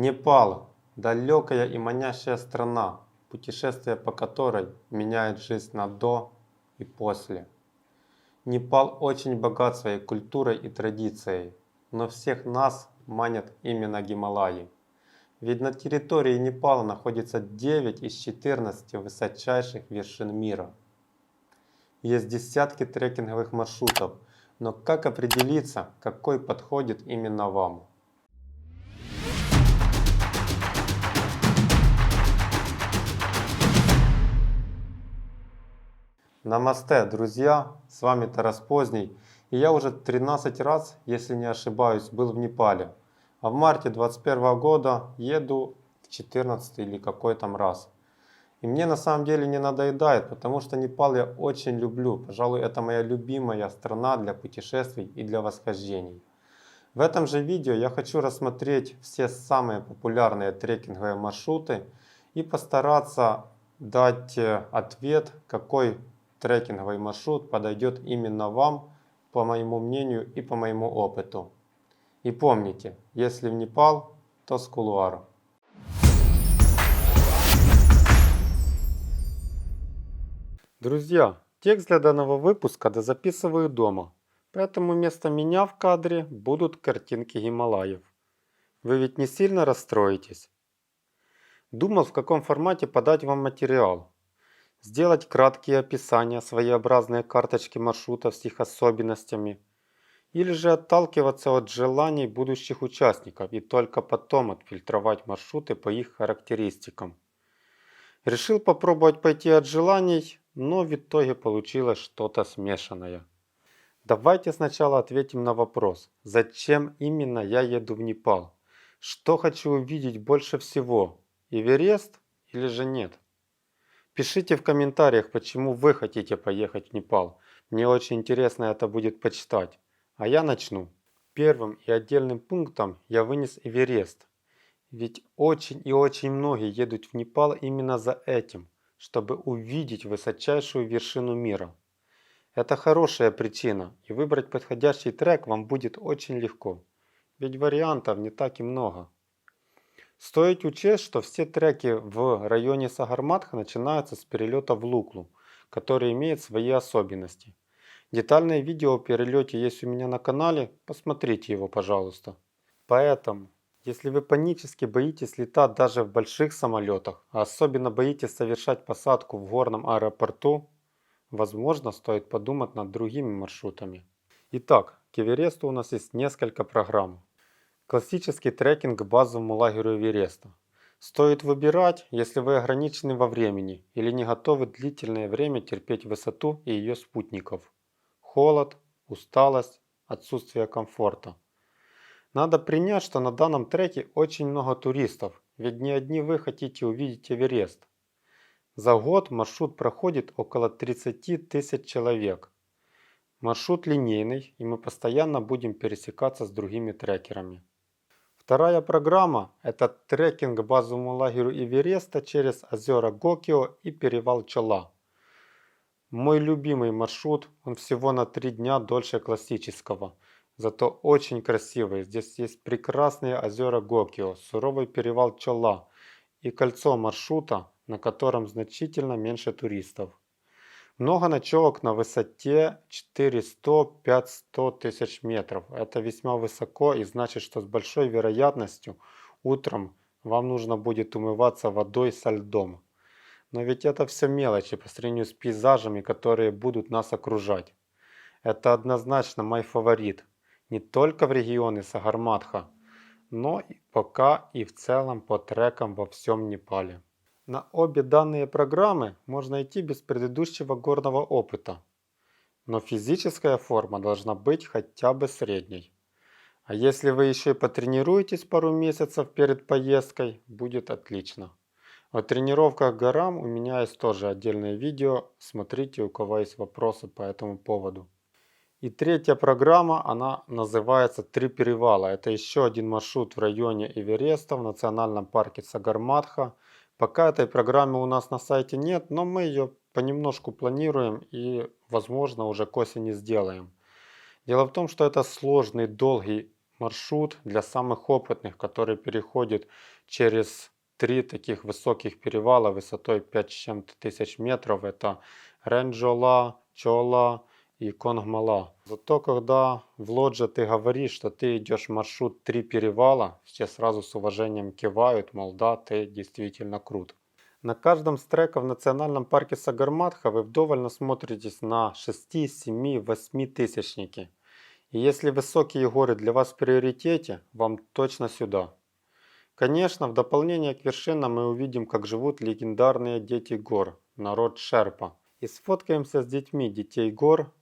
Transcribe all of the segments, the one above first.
Непал – далекая и манящая страна, путешествие по которой меняет жизнь на до и после. Непал очень богат своей культурой и традицией, но всех нас манят именно Гималаи. Ведь на территории Непала находится 9 из 14 высочайших вершин мира. Есть десятки трекинговых маршрутов, но как определиться, какой подходит именно вам? Намасте, друзья! С вами Тарас Поздний. И я уже 13 раз, если не ошибаюсь, был в Непале. А в марте 2021 года еду в 14 или какой там раз. И мне на самом деле не надоедает, потому что Непал я очень люблю. Пожалуй, это моя любимая страна для путешествий и для восхождений. В этом же видео я хочу рассмотреть все самые популярные трекинговые маршруты и постараться дать э, ответ, какой трекинговый маршрут подойдет именно вам, по моему мнению и по моему опыту. И помните, если в Непал, то с кулуара. Друзья, текст для данного выпуска дозаписываю дома, поэтому вместо меня в кадре будут картинки Гималаев. Вы ведь не сильно расстроитесь? Думал, в каком формате подать вам материал, Сделать краткие описания, своеобразные карточки маршрута с их особенностями. Или же отталкиваться от желаний будущих участников и только потом отфильтровать маршруты по их характеристикам. Решил попробовать пойти от желаний, но в итоге получилось что-то смешанное. Давайте сначала ответим на вопрос, зачем именно я еду в Непал? Что хочу увидеть больше всего? Эверест или же нет? Пишите в комментариях, почему вы хотите поехать в Непал. Мне очень интересно это будет почитать. А я начну. Первым и отдельным пунктом я вынес Эверест. Ведь очень и очень многие едут в Непал именно за этим, чтобы увидеть высочайшую вершину мира. Это хорошая причина, и выбрать подходящий трек вам будет очень легко. Ведь вариантов не так и много. Стоит учесть, что все треки в районе Сагарматха начинаются с перелета в Луклу, который имеет свои особенности. Детальное видео о перелете есть у меня на канале, посмотрите его, пожалуйста. Поэтому, если вы панически боитесь летать даже в больших самолетах, а особенно боитесь совершать посадку в горном аэропорту, возможно, стоит подумать над другими маршрутами. Итак, к Эвересту у нас есть несколько программ. Классический трекинг базовому лагерю Эвереста. Стоит выбирать, если вы ограничены во времени или не готовы длительное время терпеть высоту и ее спутников. Холод, усталость, отсутствие комфорта. Надо принять, что на данном треке очень много туристов, ведь не одни вы хотите увидеть Эверест. За год маршрут проходит около 30 тысяч человек. Маршрут линейный, и мы постоянно будем пересекаться с другими трекерами. Вторая программа – это трекинг к базовому лагерю Эвереста через озера Гокио и перевал Чола. Мой любимый маршрут, он всего на три дня дольше классического. Зато очень красивый. Здесь есть прекрасные озера Гокио, суровый перевал Чола и кольцо маршрута, на котором значительно меньше туристов. Много ночевок на высоте 400-500 тысяч метров. Это весьма высоко и значит, что с большой вероятностью утром вам нужно будет умываться водой со льдом. Но ведь это все мелочи по сравнению с пейзажами, которые будут нас окружать. Это однозначно мой фаворит. Не только в регионе Сагарматха, но и пока и в целом по трекам во всем Непале. На обе данные программы можно идти без предыдущего горного опыта, но физическая форма должна быть хотя бы средней. А если вы еще и потренируетесь пару месяцев перед поездкой, будет отлично. О тренировках горам у меня есть тоже отдельное видео, смотрите, у кого есть вопросы по этому поводу. И третья программа, она называется «Три перевала». Это еще один маршрут в районе Эвереста в национальном парке Сагарматха – Пока этой программы у нас на сайте нет, но мы ее понемножку планируем и, возможно, уже к осени сделаем. Дело в том, что это сложный, долгий маршрут для самых опытных, который переходит через три таких высоких перевала высотой 5 с чем-то тысяч метров. Это Ренджола, Чола и Конгмала. Зато когда в лодже ты говоришь, что ты идешь маршрут три перевала, все сразу с уважением кивают, мол, да, ты действительно крут. На каждом трека в национальном парке Сагарматха вы вдоволь насмотритесь на 6, 7, 8 тысячники. И если высокие горы для вас в приоритете, вам точно сюда. Конечно, в дополнение к вершинам мы увидим, как живут легендарные дети гор, народ Шерпа. И сфоткаемся с детьми детей гор,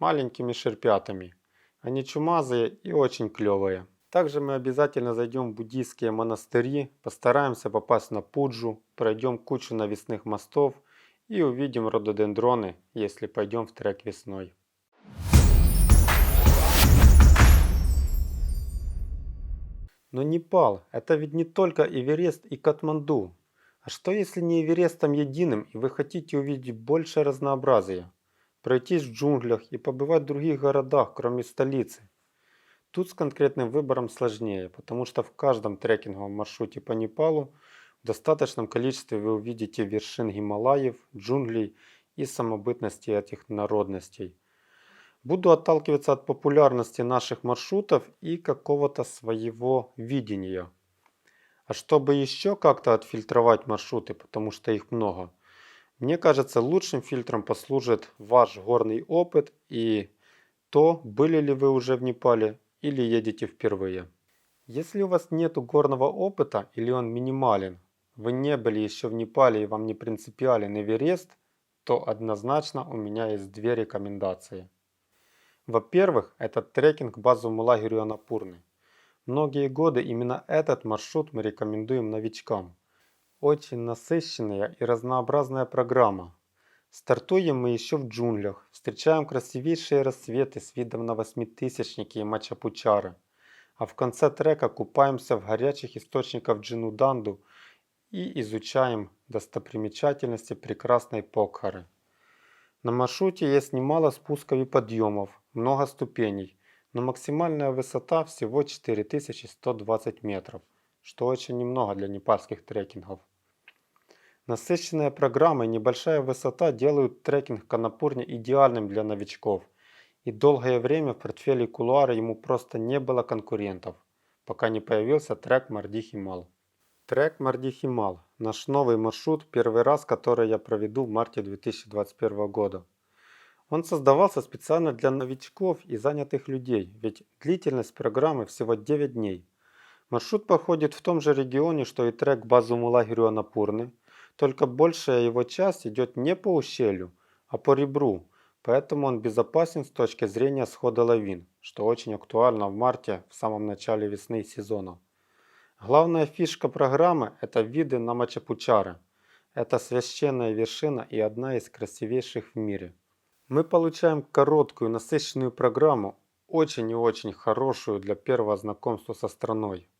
маленькими шерпятами. Они чумазые и очень клевые. Также мы обязательно зайдем в буддийские монастыри, постараемся попасть на Пуджу, пройдем кучу навесных мостов и увидим рододендроны, если пойдем в трек весной. Но Непал – это ведь не только Эверест и Катманду. А что если не Эверестом единым и вы хотите увидеть больше разнообразия? Пройтись в джунглях и побывать в других городах, кроме столицы? Тут с конкретным выбором сложнее, потому что в каждом трекинговом маршруте по Непалу в достаточном количестве вы увидите вершин Гималаев, джунглей и самобытности этих народностей. Буду отталкиваться от популярности наших маршрутов и какого-то своего видения. А чтобы еще как-то отфильтровать маршруты, потому что их много, мне кажется, лучшим фильтром послужит ваш горный опыт и то, были ли вы уже в Непале или едете впервые. Если у вас нет горного опыта или он минимален, вы не были еще в Непале и вам не принципиален Эверест, то однозначно у меня есть две рекомендации. Во-первых, это трекинг к базовому лагерю Анапурны. Многие годы именно этот маршрут мы рекомендуем новичкам. Очень насыщенная и разнообразная программа. Стартуем мы еще в джунглях, встречаем красивейшие рассветы с видом на восьмитысячники и Мачапучары. А в конце трека купаемся в горячих источниках Джинуданду и изучаем достопримечательности прекрасной Покхары. На маршруте есть немало спусков и подъемов, много ступеней, но максимальная высота всего 4120 метров, что очень немного для непальских трекингов. Насыщенная программа и небольшая высота делают трекинг к Анапурне идеальным для новичков, и долгое время в портфеле Кулуара ему просто не было конкурентов, пока не появился трек Мардихимал. Трек Мардихимал – наш новый маршрут, первый раз который я проведу в марте 2021 года. Он создавался специально для новичков и занятых людей, ведь длительность программы всего 9 дней. Маршрут проходит в том же регионе, что и трек базовому лагерю Анапурны, только большая его часть идет не по ущелью, а по ребру, поэтому он безопасен с точки зрения схода лавин, что очень актуально в марте, в самом начале весны сезона. Главная фишка программы – это виды на Мачапучары. Это священная вершина и одна из красивейших в мире. Мы получаем короткую насыщенную программу, очень и очень хорошую для первого знакомства со страной.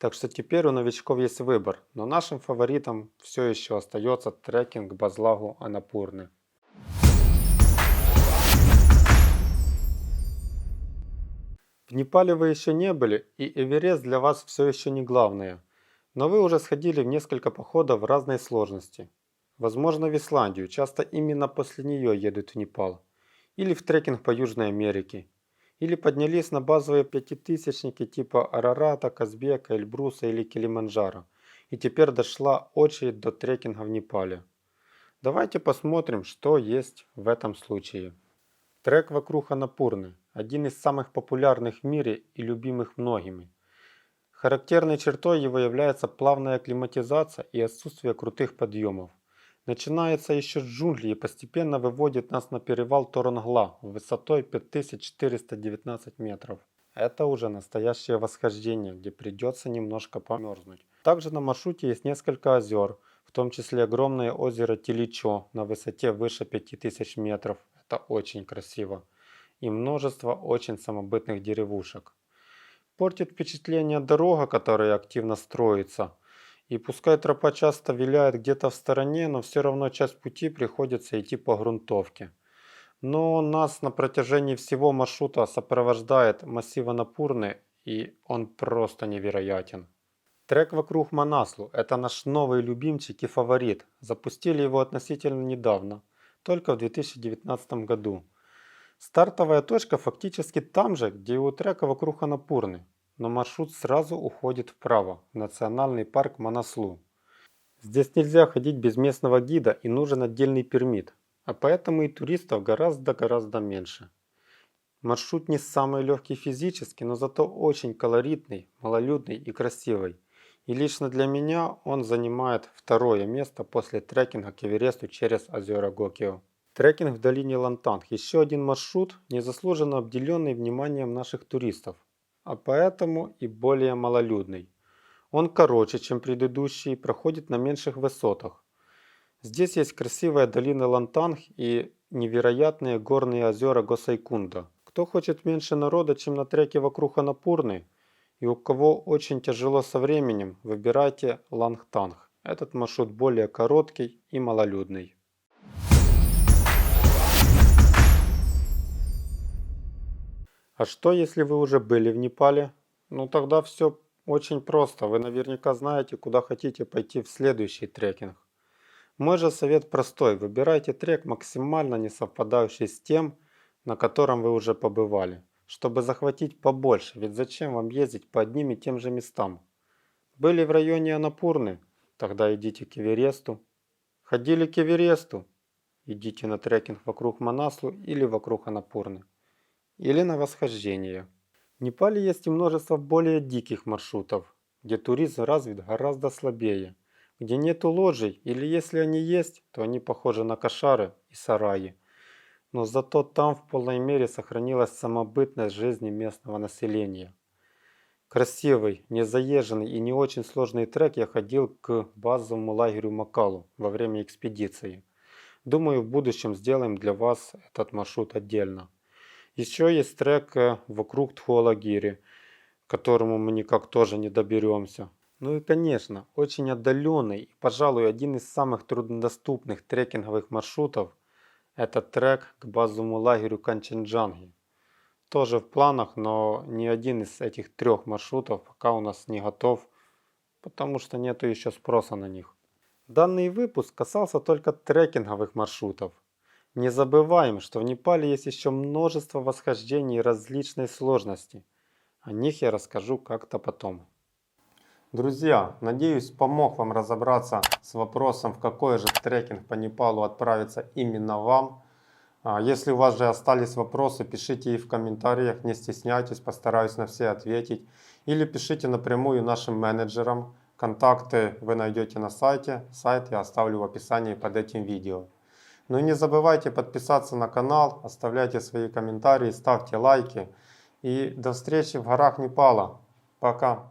Так что теперь у новичков есть выбор, но нашим фаворитом все еще остается трекинг Базлагу Анапурны. В Непале вы еще не были, и Эверест для вас все еще не главное. Но вы уже сходили в несколько походов разной сложности. Возможно в Исландию, часто именно после нее едут в Непал. Или в трекинг по Южной Америке. Или поднялись на базовые пятитысячники типа Арарата, Казбека, Эльбруса или Килиманджаро. И теперь дошла очередь до трекинга в Непале. Давайте посмотрим, что есть в этом случае. Трек вокруг Анапурны один из самых популярных в мире и любимых многими. Характерной чертой его является плавная акклиматизация и отсутствие крутых подъемов. Начинается еще с джунглей и постепенно выводит нас на перевал Торонгла высотой 5419 метров. Это уже настоящее восхождение, где придется немножко померзнуть. Также на маршруте есть несколько озер, в том числе огромное озеро Теличо на высоте выше 5000 метров. Это очень красиво и множество очень самобытных деревушек. Портит впечатление дорога, которая активно строится. И пускай тропа часто виляет где-то в стороне, но все равно часть пути приходится идти по грунтовке. Но нас на протяжении всего маршрута сопровождает массив Анапурны и он просто невероятен. Трек «Вокруг Манаслу» – это наш новый любимчик и фаворит. Запустили его относительно недавно, только в 2019 году. Стартовая точка фактически там же, где и у трека «Вокруг Анапурны», но маршрут сразу уходит вправо, в национальный парк Манаслу. Здесь нельзя ходить без местного гида и нужен отдельный пермит, а поэтому и туристов гораздо-гораздо меньше. Маршрут не самый легкий физически, но зато очень колоритный, малолюдный и красивый. И лично для меня он занимает второе место после трекинга к Эвересту через озера Гокио. Трекинг в долине Лантанг – еще один маршрут, незаслуженно обделенный вниманием наших туристов, а поэтому и более малолюдный. Он короче, чем предыдущий, проходит на меньших высотах. Здесь есть красивая долина Лантанг и невероятные горные озера Госайкунда. Кто хочет меньше народа, чем на треке вокруг Анапурны, и у кого очень тяжело со временем, выбирайте Лангтанг. Этот маршрут более короткий и малолюдный. А что если вы уже были в Непале? Ну тогда все очень просто. Вы наверняка знаете, куда хотите пойти в следующий трекинг. Мой же совет простой. Выбирайте трек, максимально не совпадающий с тем, на котором вы уже побывали, чтобы захватить побольше, ведь зачем вам ездить по одним и тем же местам? Были в районе Анапурны? Тогда идите к Эвересту. Ходили к Эвересту? Идите на трекинг вокруг Манаслу или вокруг Анапурны. Или на восхождение. В Непале есть и множество более диких маршрутов, где туризм развит гораздо слабее, где нету ложей или если они есть, то они похожи на кошары и сараи но зато там в полной мере сохранилась самобытность жизни местного населения. Красивый, незаезженный и не очень сложный трек я ходил к базовому лагерю Макалу во время экспедиции. Думаю, в будущем сделаем для вас этот маршрут отдельно. Еще есть трек э, вокруг Тхуалагири, к которому мы никак тоже не доберемся. Ну и конечно, очень отдаленный и, пожалуй, один из самых труднодоступных трекинговых маршрутов это трек к базовому лагерю Канченджанги. Тоже в планах, но ни один из этих трех маршрутов пока у нас не готов, потому что нету еще спроса на них. Данный выпуск касался только трекинговых маршрутов. Не забываем, что в Непале есть еще множество восхождений различной сложности. О них я расскажу как-то потом. Друзья, надеюсь помог вам разобраться с вопросом, в какой же трекинг по Непалу отправиться именно вам. А, если у вас же остались вопросы, пишите их в комментариях, не стесняйтесь, постараюсь на все ответить. Или пишите напрямую нашим менеджерам. Контакты вы найдете на сайте, сайт я оставлю в описании под этим видео. Ну и не забывайте подписаться на канал, оставляйте свои комментарии, ставьте лайки. И до встречи в горах Непала. Пока!